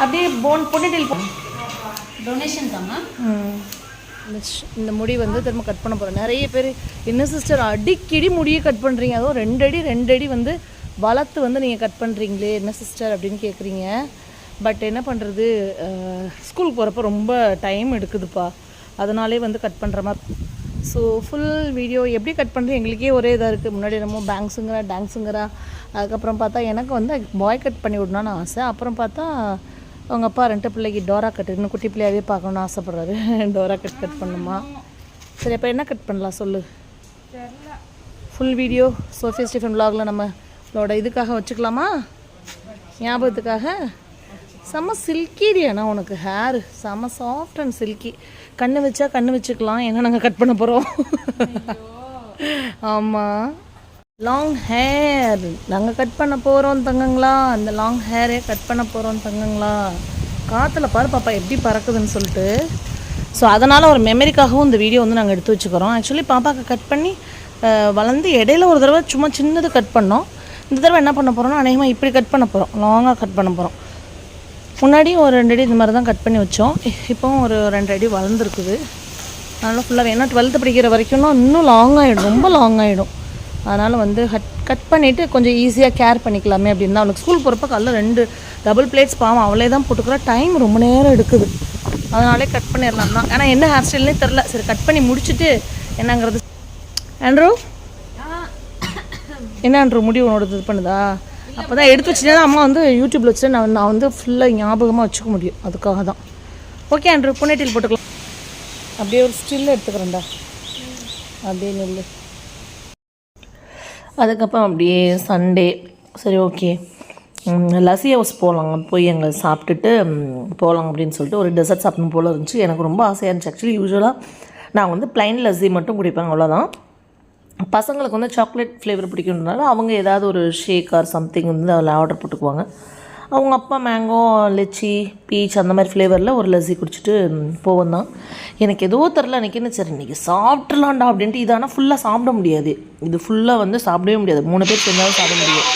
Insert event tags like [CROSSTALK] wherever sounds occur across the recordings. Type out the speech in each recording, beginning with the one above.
அப்படியே phone பொன்னிட்டில் donation தாம்மா இந்த முடி வந்து திரும்ப கட் பண்ண போகிறோம் நிறைய பேர் என்ன சிஸ்டர் அடிக்கடி முடியை கட் பண்ணுறீங்க அதுவும் ரெண்டு அடி ரெண்டு அடி வந்து வளர்த்து வந்து நீங்கள் கட் பண்ணுறீங்களே என்ன சிஸ்டர் அப்படின்னு கேட்குறீங்க பட் என்ன பண்ணுறது ஸ்கூலுக்கு போகிறப்ப ரொம்ப டைம் எடுக்குதுப்பா. அதனாலே வந்து கட் பண்ணுற மாதிரி ஸோ ஃபுல் வீடியோ எப்படி கட் பண்ணுறது எங்களுக்கே ஒரே இதாக இருக்குது முன்னாடி என்னமோ பேங்க்ஸுங்கிறா டான்ஸுங்கிறா அதுக்கப்புறம் பார்த்தா எனக்கு வந்து பாய் கட் பண்ணி விடணும்னு ஆசை. அப்புறம் பார்த்தா அவங்க அப்பா ரெண்டு பிள்ளைக்கு டோரா கட் இன்னும் குட்டி பிள்ளையாவே பார்க்கணும்னு ஆசைப்படுறாரு. [LAUGHS] டோரா கட் கட் பண்ணுமா? சரி அப்போ என்ன கட் பண்ணலாம் சொல்லு? ஃபுல் வீடியோ சோஃபியா ஸ்டீஃபன் vlogல நம்மளோட இதுக்காக வச்சுக்கலாமா? ஞாபகத்துக்காக? செம்ம சில்கிடி அண்ணா உனக்கு ஹேர் செம்ம சாஃப்ட் அண்ட் சில்கி கண்ணு வச்சா கண்ணு வச்சுக்கலாம். ஏன்னா நாங்கள் கட் பண்ண போகிறோம் ஆமாம் லாங் ஹேர் நாங்கள் கட் பண்ண போகிறோம் தங்கங்களா? அந்த லாங் ஹேரே கட் பண்ண போகிறோம் தங்கங்களா? காற்றுல பாரு பாப்பா எப்படி பறக்குதுன்னு சொல்லிட்டு. ஸோ அதனால் ஒரு மெமரிக்காகவும் இந்த வீடியோ வந்து நாங்கள் எடுத்து வச்சுக்கிறோம். ஆக்சுவலி பாப்பாக்கு கட் பண்ணி வளர்ந்து இடையில ஒரு தடவை சும்மா சின்னது கட் பண்ணோம். இந்த தடவை என்ன பண்ண போகிறோம்னா அநேகமாக இப்படி கட் பண்ண போகிறோம் லாங்காக கட் பண்ண போகிறோம் முன்னாடி ஒரு ரெண்டு அடி இந்த மாதிரி தான் கட் பண்ணி வச்சோம். இப்போவும் ஒரு ரெண்டு அடி வளர்ந்துருக்குது. அதனால் ஃபுல்லாக ஏன்னா டுவெல்த்து படிக்கிற வரைக்கும்னா இன்னும் லாங் ஆகிடும் ரொம்ப லாங் ஆகிடும் அதனால் வந்து கட் கட் பண்ணிவிட்டு கொஞ்சம் ஈஸியாக கேர் பண்ணிக்கலாமே அப்படின்னு தான் அவனுக்கு ஸ்கூல் போகிறப்ப காலைல ரெண்டு டபுள் பிளேட்ஸ் பாவம் அவளே தான் போட்டுக்கிறா டைம் ரொம்ப நேரம் எடுக்குது. அதனாலே கட் பண்ணிடலாம் தான். ஆனால் என்ன ஹேர் ஸ்டைல்னே தெரில சரி கட் பண்ணி முடிச்சுட்டு என்னங்கிறது ஆண்ட்ரூ? [COUGHS] என்ன ஆண்ட்ரூ முடி உன்னோட இது பண்ணுதா? அப்போ தான் எடுத்து வச்சுட்டேன் அம்மா வந்து யூடியூப்பில் வச்சுட்டு நான் நான் வந்து ஃபுல்லாக ஞாபகமாக வச்சுக்க முடியும். அதுக்காக தான். ஓகே ஆண்ட்ரூ புனேட்டில் போட்டுக்கலாம். அப்படியே ஒரு ஸ்டில் எடுத்துக்கிறேன்டா. அப்படியே நெல் அதுக்கப்புறம் அப்படியே சண்டே சரி ஓகே லசி ஹவுஸ் போகலாங்க போய் அங்கே சாப்பிட்டுட்டு போகலாங்க போகலாம் அப்படின்னு சொல்லிட்டு ஒரு டெசர்ட் சாப்பிடணும் போல் இருந்துச்சு. எனக்கு ரொம்ப ஆசையாக இருந்துச்சு. ஆக்சுவலி யூஸ்வலாக நான் வந்து ப்ளைன் லஸ்ஸி மட்டும் குடிப்பேன் அவ்வளோதான் பசங்களுக்கு வந்து சாக்லேட் ஃப்ளேவர் பிடிக்கணுன்றனால அவங்க ஏதாவது ஒரு ஷேக் ஆர் சம்திங் வந்து அதில் ஆர்டர் போட்டுக்குவாங்க. அவங்க அப்பா மேங்கோ லெச்சி பீச் அந்த மாதிரி ஃப்ளேவரில் ஒரு லஸ்ஸி குடிச்சிட்டு போவோம் தான். எனக்கு ஏதோ தெரில எனக்கு என்ன சரி இன்றைக்கி சாப்பிட்றலாம்டா அப்படின்ட்டு இது ஆனால் ஃபுல்லாக சாப்பிட முடியாது. இது ஃபுல்லாக வந்து சாப்பிடவே முடியாது. மூணு பேர் சேர்ந்தாலும் சாப்பிட முடியும்.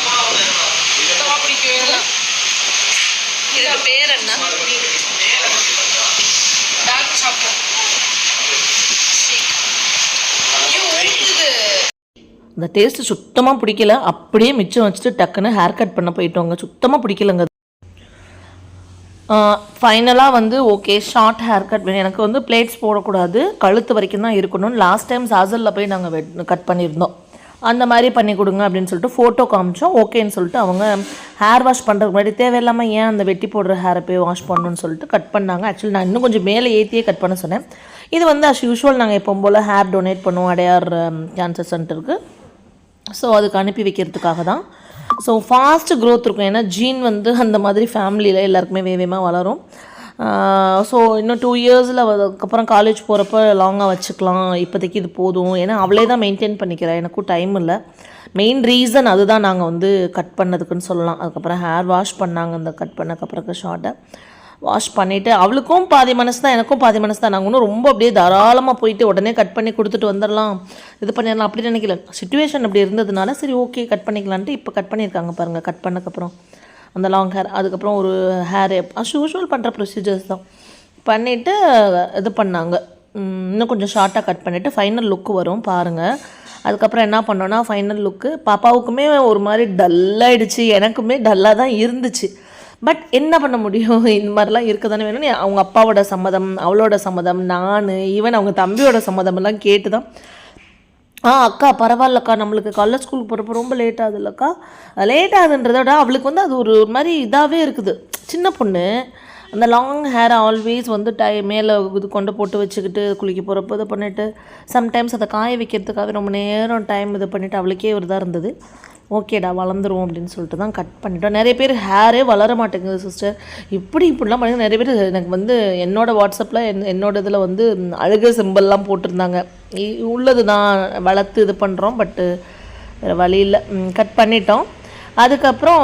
பேர் என்ன? இந்த டேஸ்ட்டு சுத்தமாக பிடிக்கல. அப்படியே மிச்சம் வச்சுட்டு டக்குன்னு ஹேர் கட் பண்ண போயிட்டோங்க. சுத்தமாக பிடிக்கலங்க. ஃபைனலாக வந்து ஓகே ஷார்ட் ஹேர் கட் வேணும் எனக்கு வந்து பிளேட்ஸ் போடக்கூடாது. கழுத்து வரைக்கும் தான் இருக்கணும்னு லாஸ்ட் டைம் சாசலில் போய் நாங்கள் வெட் கட் பண்ணியிருந்தோம். அந்த மாதிரி பண்ணி கொடுங்க அப்படின்னு சொல்லிட்டு ஃபோட்டோ காமிச்சோம். ஓகேன்னு சொல்லிட்டு அவங்க ஹேர் வாஷ் பண்ணுறதுக்கு முன்னாடி தேவையில்லாமல் ஏன் அந்த வெட்டி போடுற ஹேரை போய் வாஷ் பண்ணணும்னு சொல்லிட்டு கட் பண்ணாங்க. ஆக்சுவலி நான் இன்னும் கொஞ்சம் மேலே ஏற்றியே கட் பண்ண சொன்னேன். இது வந்து அஸ் யூஷுவல் நாங்கள் எப்போ போல் ஹேர் டொனேட் பண்ணுவோம். அடையார் um, கேன்சர் சென்டருக்கு ஸோ அதுக்கு அனுப்பி வைக்கிறதுக்காக தான். ஸோ ஃபாஸ்ட்டு க்ரோத் இருக்கும். ஏன்னா ஜீன் வந்து அந்த மாதிரி ஃபேமிலியில் எல்லாருக்குமே வேகமாக வளரும். ஸோ இன்னும் டூ இயர்ஸில் அதுக்கப்புறம் காலேஜ் போகிறப்ப லாங்காக வச்சுக்கலாம். இப்போதைக்கு இது போதும். ஏன்னா அவளே தான் மெயின்டைன் பண்ணிக்கிறா. எனக்கும் டைம் இல்லை. மெயின் ரீசன் அதுதான் நாங்கள் வந்து கட் பண்ணதுக்குன்னு சொல்லலாம். அதுக்கப்புறம் ஹேர் வாஷ் பண்ணாங்க. அந்த கட் பண்ணக்கப்புறம் ஷார்ட்டை வாஷ் பண்ணிவிட்டு அவளுக்கும் பாதி மனசு தான் எனக்கும் பாதி மனசு தான். நாங்கள் இன்னும் ரொம்ப அப்படியே தாராளமாக போயிட்டு உடனே கட் பண்ணி கொடுத்துட்டு வந்துடலாம். இது பண்ணிடலாம் அப்படின்னு நினைக்கல. சுச்சுவேஷன் அப்படி இருந்ததுனால சரி ஓகே கட் பண்ணிக்கலான்ட்டு இப்போ கட் பண்ணியிருக்காங்க பாருங்கள் கட் பண்ணக்கப்புறம் அந்த லாங் ஹேர் அதுக்கப்புறம் ஒரு ஹேர் அஸ் யூஷுவல் பண்ணுற ப்ரொசீஜர்ஸ் தான். பண்ணிவிட்டு இது பண்ணாங்க. இன்னும் கொஞ்சம் ஷார்ட்டாக கட் பண்ணிவிட்டு ஃபைனல் லுக்கு வரும் பாருங்கள் அதுக்கப்புறம் என்ன பண்ணோன்னா ஃபைனல் லுக்கு பாப்பாவுக்குமே ஒரு மாதிரி டல்லாகிடுச்சு எனக்குமே டல்லாக தான் இருந்துச்சு. பட் என்ன பண்ண முடியும்? இந்த மாதிரிலாம் இருக்க தானே வேணும் அவங்க அப்பாவோட சம்மதம் அவளோட சம்மதம் நான் ஈவன் அவங்க தம்பியோட சம்மதம் எல்லாம் கேட்டு தான் ஆ அக்கா பரவாயில்லக்கா நம்மளுக்கு காலைல ஸ்கூலுக்கு போகிறப்ப ரொம்ப லேட் ஆகுதுல்லக்கா. லேட் ஆகுதுன்றத விட அவளுக்கு வந்து அது ஒரு ஒரு மாதிரி இதாகவே இருக்குது. சின்ன பொண்ணு. அந்த லாங் ஹேர் ஆல்வேஸ் வந்து டை மேலே இது கொண்டு போட்டு வச்சுக்கிட்டு குளிக்க போகிறப்ப இது பண்ணிவிட்டு சம்டைம்ஸ் அதை காய வைக்கிறதுக்காகவே ரொம்ப நேரம் டைம் இது பண்ணிவிட்டு அவளுக்கே ஒரு இதாக இருந்தது. ஓகேடா வளர்ந்துரும் அப்படின்னு சொல்லிட்டு தான் கட் பண்ணிட்டோம். நிறைய பேர் ஹேரே வளர மாட்டேங்குது சிஸ்டர் இப்படி இப்படிலாம் பண்ணி நிறைய பேர் எனக்கு வந்து என்னோட வாட்ஸ்அப்பில் என் என்னோட இதில் வந்து அழுக அழுகை சிம்பிள்லாம் போட்டிருந்தாங்க. உள்ளது தான் வளர்த்து இது பண்ணுறோம் பட்டு வேறு வழி இல்லை. கட் பண்ணிட்டோம். அதுக்கப்புறம்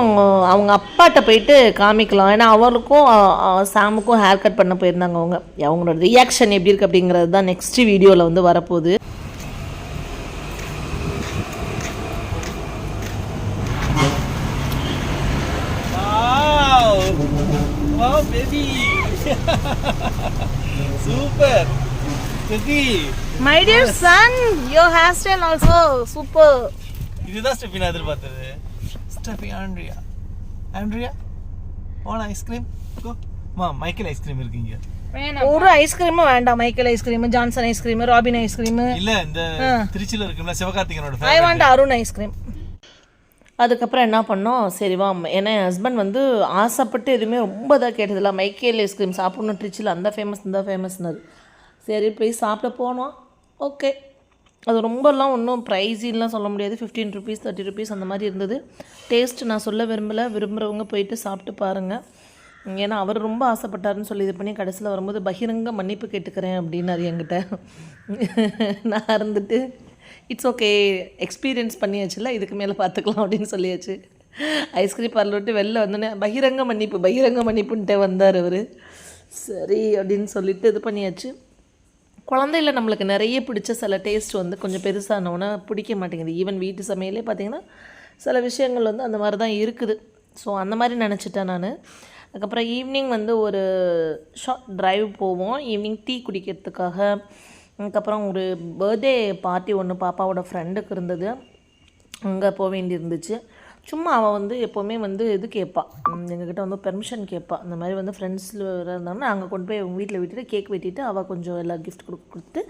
அவங்க அப்பாட்ட போயிட்டு காமிக்கலாம். ஏன்னா அவளுக்கும் சாமுக்கும் ஹேர் கட் பண்ண போயிருந்தாங்க அவங்க. அவங்களோட ரியாக்ஷன் எப்படி இருக்குது அப்படிங்கிறது தான் நெக்ஸ்ட் வீடியோவில் வந்து வரப்போகுது. Baby super Steffi my dear son your hair style also super இதுதான் ஸ்டெஃபி நான் எதிர்பார்த்தது. Steffi Andrea. Andrea own ice cream go மா மைக்கேல் ஐஸ்கிரீம் இருக்கீங்க ஒரு ஐஸ்கிரீமும் வேண்டாம் Michael ice cream Johnson ice cream Robin ice cream இல்ல இந்த திருச்சியில இருக்கும்ல சிவகார்த்திகனோட I want Arun ice cream அதுக்கப்புறம் என்ன பண்ணோம்? சரி வா ஏன்னா என் ஹஸ்பண்ட் வந்து ஆசைப்பட்டு எதுவுமே ரொம்ப இதாக கேட்டதில்ல. மைக்கேல் ஐஸ்கிரீம் சாப்பிட்ணும் ட்ரிச்சில். அந்த ஃபேமஸ் இந்த ஃபேமஸ்னது சரி போய் சாப்பிட போனோம். ஓகே அது ரொம்பலாம் ஒன்றும் ப்ரைஸின்லாம் சொல்ல முடியாது. ஃபிஃப்டீன் ருபீஸ் தேர்ட்டி ருபீஸ் அந்த மாதிரி இருந்தது. டேஸ்ட் நான் சொல்ல விரும்பலை. விரும்புகிறவங்க போயிட்டு சாப்பிட்டு பாருங்கள் ஏன்னா அவர் ரொம்ப ஆசைப்பட்டாருன்னு சொல்லி இது பண்ணி கடைசியில் வரும்போது பகிரங்க மன்னிப்பு கேட்டுக்கிறேன் அப்படின்னாரு என்கிட்ட. நான் இருந்துட்டு இட்ஸ் ஓகே எக்ஸ்பீரியன்ஸ் பண்ணியாச்சுல? இதுக்கு மேலே பார்த்துக்கலாம் அப்படின்னு சொல்லியாச்சு. ஐஸ்கிரீம் பார்லர் விட்டு வெளில வந்தோடனே பகிரங்க மன்னிப்பு பகிரங்க மன்னிப்புன்ட்டே வந்தார் அவர். சரி அப்படின்னு சொல்லிட்டு இது பண்ணியாச்சு. குழந்தையில நம்மளுக்கு நிறைய பிடிச்ச சில டேஸ்ட் வந்து கொஞ்சம் பெருசானவொன்னே பிடிக்க மாட்டேங்குது. ஈவன் வீட்டு சமையலே பார்த்தீங்கன்னா சில விஷயங்கள் வந்து அந்த மாதிரி தான் இருக்குது. ஸோ அந்த மாதிரி நினச்சிட்டேன் நான். அதுக்கப்புறம் ஈவினிங் வந்து ஒரு ஷார்ட் ட்ரைவ் போவோம். ஈவினிங் டீ குடிக்கிறதுக்காக அதுக்கப்புறம் ஒரு பர்த்டே பார்ட்டி ஒன்று பாப்பாவோட ஃப்ரெண்டுக்கு இருந்தது. அங்கே போக வேண்டியிருந்துச்சு. சும்மா அவள் வந்து எப்போவுமே வந்து இது கேட்பாள் எங்ககிட்ட வந்து பெர்மிஷன் கேட்பா இந்த மாதிரி வந்து ஃப்ரெண்ட்ஸில் இருந்தாங்கன்னா அங்கே கொண்டு போய் அவங்க வீட்டில் விட்டுட்டு கேக் வெட்டிட்டு அவள் கொஞ்சம் எல்லா கிஃப்ட் கொடு கொடுத்து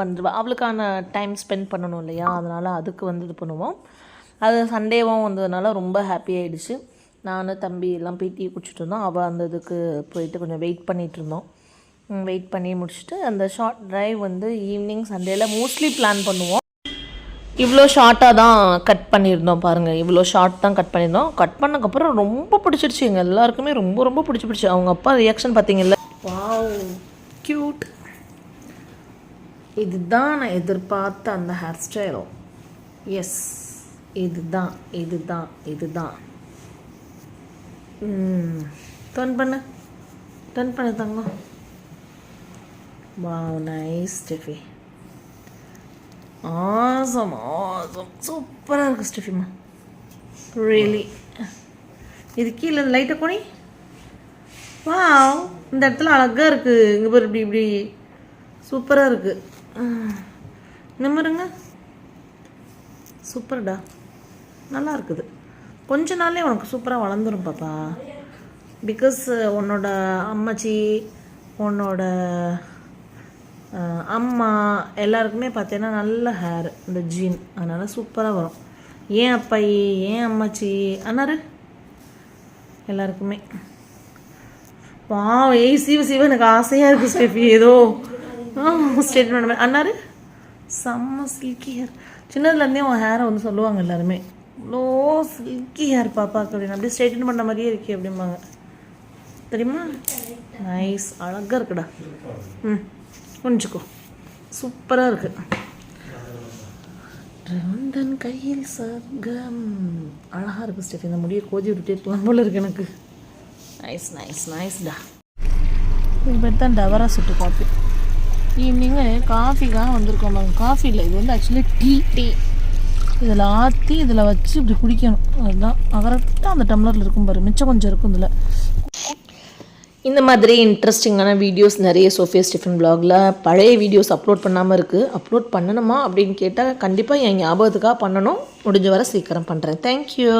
வந்துடுவாள் அவளுக்கான டைம் ஸ்பெண்ட் பண்ணணும் இல்லையா? அதனால் அதுக்கு வந்து இது பண்ணுவோம். அது சண்டேவும் வந்ததுனால ரொம்ப ஹாப்பி ஆகிடுச்சு நான் தம்பி எல்லாம் போய் டீ குடிச்சிட்டு இருந்தோம். அவள் அந்த இதுக்கு போயிட்டு கொஞ்சம் வெயிட் பண்ணிகிட்டு இருந்தோம். வெயிட் பண்ணி முடிச்சுட்டு அந்த ஷார்ட் ட்ரைவ் வந்து ஈவினிங் சண்டேல மோஸ்ட்லி பிளான் பண்ணுவோம். இவ்வளோ ஷார்ட்டாக தான் கட் பண்ணியிருந்தோம் பாருங்கள் இவ்வளோ ஷார்ட் தான் கட் பண்ணியிருந்தோம். கட் பண்ணக்கப்புறம் ரொம்ப பிடிச்சிருச்சு. எங்கள் எல்லாருக்குமே ரொம்ப ரொம்ப பிடிச்சி பிடிச்சி. அவங்க அப்பா ரியாக்ஷன் பார்த்தீங்கல்ல? வாவ் க்யூட் இதுதான் நான் எதிர்பார்த்த அந்த ஹேர் ஸ்டைலும் எஸ் இதுதான் இதுதான் இதுதான். டர்ன் பண்ணு. டர்ன் பண்ணு தங்கம். Wow nice Steffi awesome awesome சூப்பராக இருக்குது ஸ்டெஃபிமா ரியலி இது கீழே லைட்டை கொனி வாவ் இந்த இடத்துல அழகாக இருக்குது இங்கே பாரு இப்படி இப்படி. சூப்பராக இருக்குது நிம்மருங்க சூப்பர்டா நல்லா இருக்குது. கொஞ்ச நாளே உனக்கு சூப்பராக வளர்ந்துரும் பாப்பா. பிகாஸ் உன்னோட அம்மாச்சி உன்னோட அம்மா எல்லாருக்குமே பார்த்தீங்கன்னா நல்ல ஹேர் இந்த ஜீன் அதனால் சூப்பராக வரும். ஏன் அப்பாயி ஏன் அம்மாச்சி? அண்ணாரு எல்லாருக்குமே. வா ஏய் சிவ சிவ எனக்கு ஆசையாக இருக்குது ஸ்டெஃபி. ஏதோ ஸ்டேட்மெண்ட் அண்ணாரு செம்ம சில்கி ஹேர் சின்னதுலேருந்தே உன் ஹேரை வந்து சொல்லுவாங்க எல்லாருமே. இவ்வளோ சில்கி ஹேர் பாப்பாக்கு அப்படின்னு. அப்படியே ஸ்ட்ரைட்டன் பண்ண மாதிரியே இருக்கே அப்படிம்பாங்க. தெரியுமா? நைஸ் அழகாக இருக்குடா. ம். குனிஞ்சுக்கோ சூப்பராக இருக்கு. ரெவந்தன் கையில் சர்க்கம். அழகாக இருக்கு ஸ்டெஃபி. இந்த முடியை கோதி விட்டுட்டே இருக்கலாம் போல இருக்கு எனக்கு. நைஸ் நைஸ் நைஸ்டா இது பேர் தான் டவரா சுட்டு காஃபி ஈவினிங்கு காஃபிக்காக வந்திருக்கோம் பாருங்க. காஃபி இல்லை இது வந்து ஆக்சுவலி டீ டீ இதில் ஆற்றி இதில் வச்சு இப்படி குடிக்கணும். அதுதான். கரெக்டாக அந்த டம்ளரில் இருக்கும் பாரு. மிச்சம் கொஞ்சம் இருக்கும் இதில். இந்த மாதிரி இன்ட்ரெஸ்டிங்கான வீடியோஸ் நிறைய சோஃபியா ஸ்டிஃபன் பிளாகில் பழைய வீடியோஸ் அப்லோட் பண்ணாமல் இருக்குது அப்லோட் பண்ணணுமா அப்படின்னு கேட்டால் கண்டிப்பாக என் ஞாபகத்துக்காக பண்ணணும். முடிஞ்ச வரை சீக்கிரம் பண்ணுறேன் தேங்க்யூ